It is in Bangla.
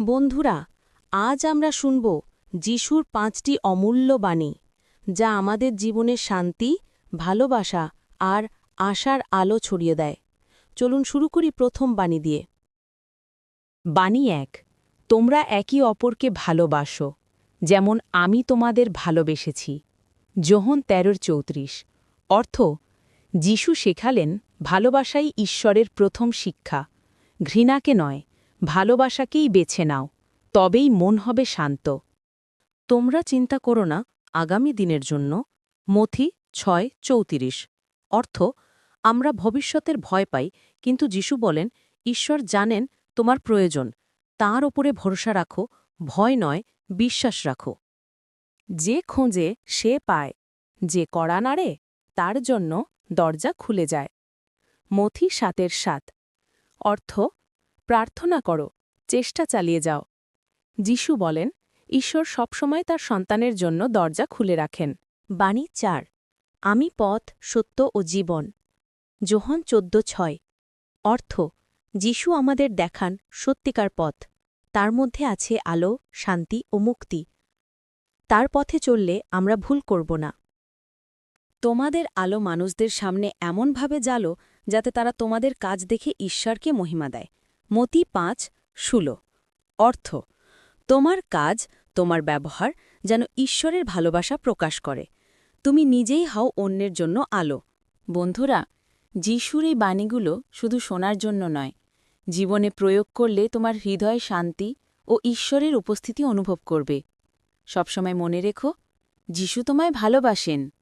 বন্ধুরা, আজ আমরা শুনব যিশুর পাঁচটি অমূল্য বাণী, যা আমাদের জীবনে শান্তি, ভালোবাসা আর আশার আলো ছড়িয়ে দেয়। চলুন শুরু করি প্রথম বাণী দিয়ে। বাণী এক, তোমরা একে অপরকে ভালোবাসো, যেমন আমি তোমাদের ভালোবেসেছি। যোহন তেরোর চৌত্রিশ, অর্থ, যিশু শেখালেন, ভালোবাসাই ঈশ্বরের প্রথম শিক্ষা, ঘৃণাকে নয় ভালোবাসাকেই বেছে নাও, তবেই মন হবে শান্ত। তোমরা চিন্তা করো না, আগামী দিনের জন্য। মথি ছয় চৌত্রিশ। অর্থ, আমরা ভবিষ্যতের ভয় পাই, কিন্তু যিশু বলেন, ঈশ্বর জানেন তোমার প্রয়োজন। তার ওপরে ভরসা রাখো, ভয় নয়, বিশ্বাস রাখো। যে খোঁজে সে পায়, যে কড়া নাড়ে, তার জন্য দরজা খুলে যায়। মথি সাতের সাত। অর্থ প্রার্থনা করো, চেষ্টা চালিয়ে যাও। যিশু বলেন, ঈশ্বর সবসময় তার সন্তানের জন্য দরজা খুলে রাখেন। বাণী চার, আমি পথ, সত্য ও জীবন। যোহন চোদ্দ ছয়, অর্থ, যিশু আমাদের দেখান সত্যিকার পথ। তার মধ্যে আছে আলো, শান্তি ও মুক্তি। তার পথে চললে আমরা ভুল করব না। তোমাদের আলো মানুষদের সামনে এমনভাবে জ্বালো, যাতে তারা তোমাদের কাজ দেখে ঈশ্বরকে মহিমা দেয়। মতি পাঁচ, ষোলো। অর্থ, তোমার কাজ, তোমার ব্যবহার যেন ঈশ্বরের ভালোবাসা প্রকাশ করে। তুমি নিজেই হও অন্যের জন্য আলো। বন্ধুরা, যিশুর এই বাণীগুলো শুধু শোনার জন্য নয়, জীবনে প্রয়োগ করলে তোমার হৃদয় শান্তি ও ঈশ্বরের উপস্থিতি অনুভব করবে। সবসময় মনে রেখো, যিশু তোমায় ভালোবাসেন।